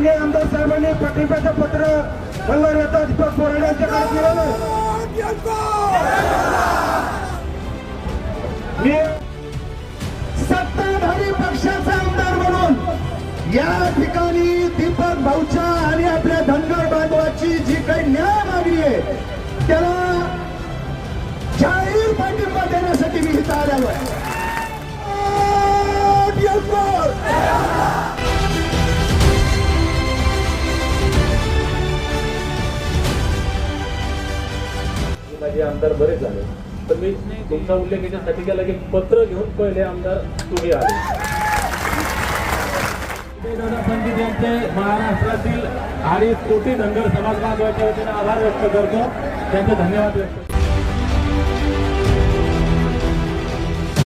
साहेबांनी पाठिंब्याचं पत्र मल्हार येता दीपक बोराडे यांच्याकडे दिलेलं मी सत्ताधारी पक्षाचा आमदार म्हणून या ठिकाणी दीपक माझे आमदार बरेच झाले. तर मी तुमचा उल्लेख याच्यासाठी केला की पत्र घेऊन पहिले आमदार तुम्ही आले. दादा पंडित यांचे महाराष्ट्रातील अडीच कोटी धनगर समाज बांधवाच्या वतीने आभार व्यक्त करतो. त्यांचे धन्यवाद व्यक्त